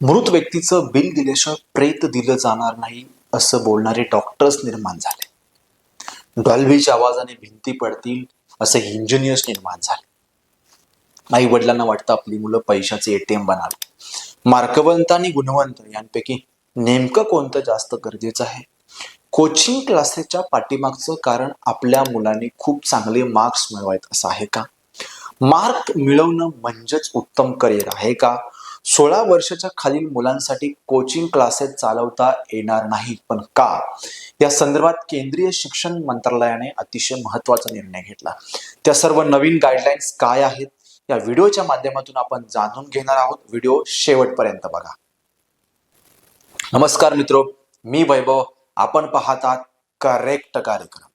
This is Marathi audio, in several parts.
मृत व्यक्तीचं बिल दिल्याशिवाय प्रेत दिलं जाणार नाही असं बोलणारे डॉक्टर्स निर्माण झाले. डॉल्बीच्या आवाजाने भिंती पडतील असे इंजिनियर्स निर्माण झाले. आई वडिलांना वाटतं आपली मुलं पैशाचे एटीएम बनावे. मार्कवंत आणि गुणवंत यांपैकी नेमकं कोणतं जास्त गरजेचं आहे? कोचिंग क्लासेसच्या पाठीमागचं कारण आपल्या मुलांनी खूप चांगले मार्क्स मिळवायत असं आहे का? मार्क मिळवणं म्हणजेच उत्तम करिअर आहे का? सोळा वर्षाच्या खालील मुलांसाठी कोचिंग क्लासेस चालवता येणार नाही पण का? या संदर्भात केंद्रीय शिक्षण मंत्रालयाने अतिशय महत्त्वाचा निर्णय घेतला. त्या सर्व नवीन गाईडलाईन्स काय आहेत? या व्हिडिओच्या माध्यमातून आपण जाणून घेणार आहोत. व्हिडिओ शेवटपर्यंत बघा. नमस्कार मित्रो मी वैभव. आपण पाहतात करेक्ट कार्यक्रम.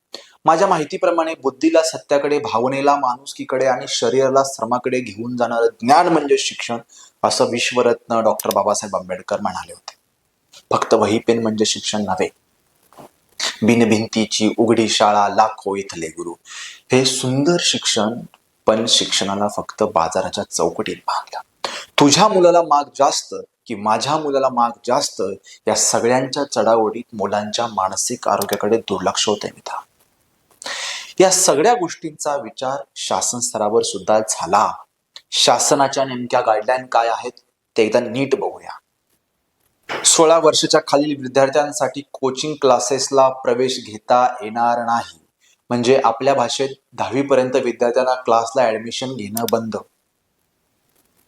माझ्या माहितीप्रमाणे बुद्धीला सत्याकडे भावनेला माणुसकीकडे आणि शरीराला श्रमाकडे घेऊन जाणारं ज्ञान म्हणजे शिक्षण असं विश्वरत्न डॉक्टर बाबासाहेब आंबेडकर म्हणाले होते. फक्त वही पेन म्हणजे शिक्षण नव्हे. बिनभिंतीची उघडी शाळा लाखो इथले गुरु. हे सुंदर शिक्षण पण शिक्षणाला फक्त बाजाराच्या चौकटीत बांधलं. तुझ्या मुलाला माग जास्त की माझ्या मुलाला माग जास्त या सगळ्यांच्या चढाओढीत मुलांच्या मानसिक आरोग्याकडे दुर्लक्ष होते मित्र या सगळ्या गोष्टींचा विचार शासन स्तरावर सुद्धा झाला. शासनाच्या नेमक्या गाईडलाईन काय आहेत ते एकदा नीट बघूया. सोळा वर्षाच्या खालील विद्यार्थ्यांसाठी कोचिंग क्लासेसला प्रवेश घेता येणार नाही. म्हणजे आपल्या भाषेत दहावी पर्यंत विद्यार्थ्यांना क्लासला ऍडमिशन घेणं बंद.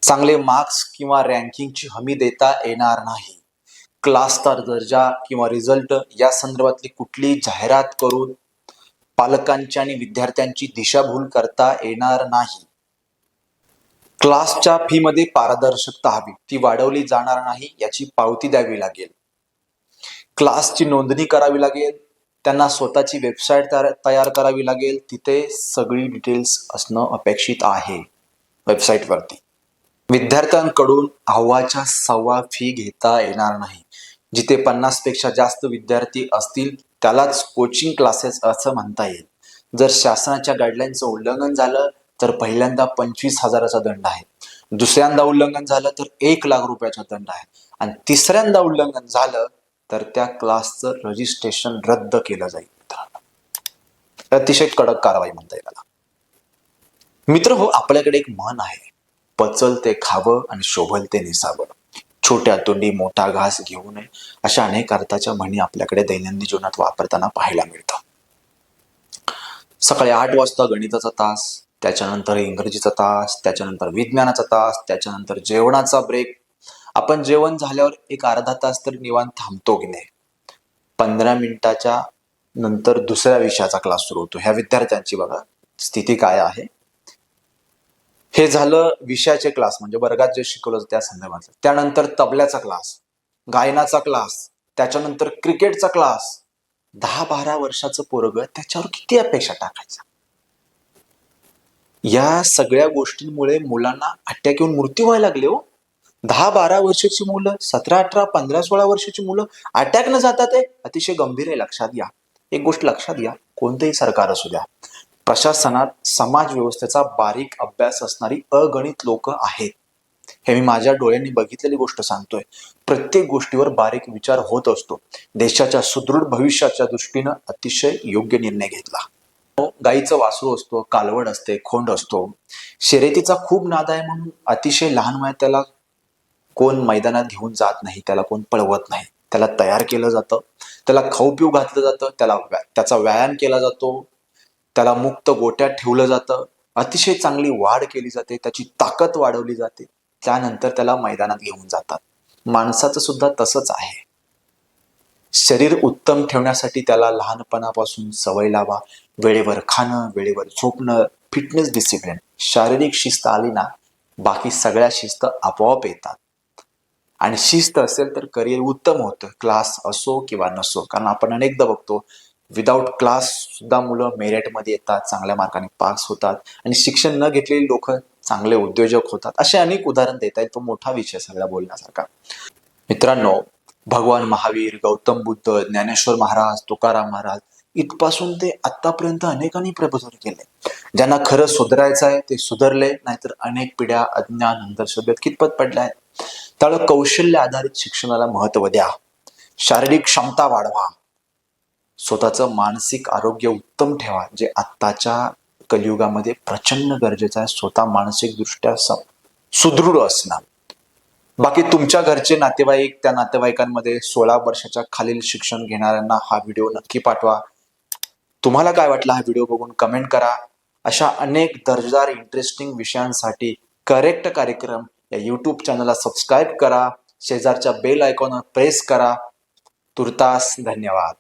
चांगले मार्क्स किंवा रँकिंगची हमी देता येणार नाही. क्लासचा दर्जा किंवा रिझल्ट या संदर्भातली कुठली जाहिरात करून पालकांची आणि विद्यार्थ्यांची दिशाभूल करता येणार नाही. क्लासच्या फीमध्ये पारदर्शकता हवी. ती वाढवली जाणार नाही याची पावती द्यावी लागेल. क्लासची नोंदणी करावी लागेल. त्यांना स्वतःची वेबसाईट तयार करावी लागेल. तिथे सगळी डिटेल्स असणं अपेक्षित आहे. वेबसाईटवरती विद्यार्थ्यांकडून अव्वाच्या सव्वा फी घेता येणार नाही. जिथे पन्नासपेक्षा जास्त विद्यार्थी असतील त्यालाच कोचिंग क्लासेस असं म्हणता येईल. जर शासनाच्या गाईडलाईनचं उल्लंघन झालं तर पहिल्यांदा पंचवीस हजाराचा दंड आहे. दुसऱ्यांदा उल्लंघन झालं तर एक लाख रुपयाचा दंड आहे. आणि तिसऱ्यांदा उल्लंघन झालं तर त्या क्लासचं रजिस्ट्रेशन रद्द केलं जाईल. अतिशय कडक कारवाई म्हणता येईल मित्र हो आपल्याकडे एक मन आहे. पचल ते खावं आणि शोभल ते निसावं. छोट्या तोंडी मोठा घास घेऊ नये अशा अनेक अर्थाच्या म्हणी आपल्याकडे दैनंदिन जीवनात वापरताना पाहायला मिळतं. सकाळी आठ वाजता गणिताचा तास त्याच्यानंतर इंग्रजीचा तास त्याच्यानंतर विज्ञानाचा तास त्याच्यानंतर जेवणाचा ब्रेक आपण जेवण झाल्यावर एक अर्धा तास तर निवांत थांबतो की नाही? पंधरा मिनिटाच्या नंतर दुसऱ्या विषयाचा क्लास सुरू होतो. ह्या विद्यार्थ्यांची बघा स्थिती काय आहे? हे झालं विषयाचे क्लास म्हणजे वर्गात जे शिकवलं त्या संदर्भात त्यानंतर तबल्याचा क्लास गायनाचा क्लास त्याच्यानंतर क्रिकेटचा क्लास दहा बारा वर्षाचं पोरग त्याच्यावर किती अपेक्षा टाकायचा? या सगळ्या गोष्टींमुळे मुलांना अटॅक येऊन मृत्यू व्हायला लागले हो. दहा बारा वर्षाची मुलं सतरा अठरा पंधरा सोळा वर्षाची मुलं अटॅक न जातात हे अतिशय गंभीर आहे लक्षात घ्या. एक गोष्ट लक्षात घ्या कोणतंही सरकार असू द्या. प्रशासनात समाज व्यवस्थेचा बारीक अभ्यास असणारी अगणित लोक आहेत. हे मी माझ्या डोळ्यांनी बघितलेली गोष्ट सांगतोय. प्रत्येक गोष्टीवर बारीक विचार होत असतो. देशाच्या सुदृढ भविष्याच्या दृष्टीनं अतिशय योग्य निर्णय घेतला. गाईचं वासरू असतो कालवड असते खोंड असतो. शर्यतीचा खूप नाद आहे म्हणून अतिशय लहान वयात त्याला कोण मैदानात घेऊन जात नाही त्याला कोण पळवत नाही. त्याला तयार केलं जातं. त्याला खाऊ पिऊ घातलं जातं. त्याला त्याचा व्यायाम केला जातो. त्याला मुक्त गोट्यात ठेवलं जातं. अतिशय चांगली वाढ केली जाते. त्याची ताकद वाढवली जाते. त्यानंतर त्याला मैदानात घेऊन जातात. माणसाचं सुद्धा तसंच आहे. शरीर उत्तम ठेवण्यासाठी त्याला लहानपणापासून सवय लावा. वेळेवर खाणं वेळेवर झोपणं फिटनेस डिसिप्लिन शारीरिक शिस्त आली ना बाकी सगळ्या शिस्त आपोआप येतात. आणि शिस्त असेल तर करिअर उत्तम होतं. क्लास असो किंवा नसो. कारण आपण अनेकदा बघतो विदाऊट क्लास सुद्धा मुलं मेरिटमध्ये येतात चांगल्या मार्काने पास होतात आणि शिक्षण न घेतलेली लोक चांगले उद्योजक होतात. असे अनेक उदाहरण देता येईल. तो मोठा विषय सगळा बोलण्यासारखा. मित्रांनो भगवान महावीर गौतम बुद्ध ज्ञानेश्वर महाराज तुकाराम महाराज इथपासून ते आतापर्यंत अनेकांनी प्रबोधन केले ज्यांना खरं सुधारायचं आहे ते सुधारले. नाहीतर अनेक पिढ्या अज्ञान अंधश्रद्धेत कितपत पडल्या आहेत? त्यामुळे कौशल्य आधारित शिक्षणाला महत्त्व द्या. शारीरिक क्षमता वाढवा. स्वतःचं मानसिक आरोग्य उत्तम ठेवा जे आत्ताच्या कलियुगामध्ये प्रचंड गरजेचं आहे. स्वतः मानसिकदृष्ट्या सुदृढ असणं. बाकी तुमच्या घरचे नातेवाईक त्या नातेवाईकांमध्ये सोळा वर्षाच्या खालील शिक्षण घेणाऱ्यांना हा व्हिडिओ नक्की पाठवा. तुम्हाला काय वाटलं हा व्हिडिओ बघून कमेंट करा. अशा अनेक दर्जेदार इंटरेस्टिंग विषयांसाठी करेक्ट कार्यक्रम या यूट्यूब चॅनलला सबस्क्राईब करा. शेजारच्या बेल आयकॉनवर प्रेस करा. तुर्तास धन्यवाद.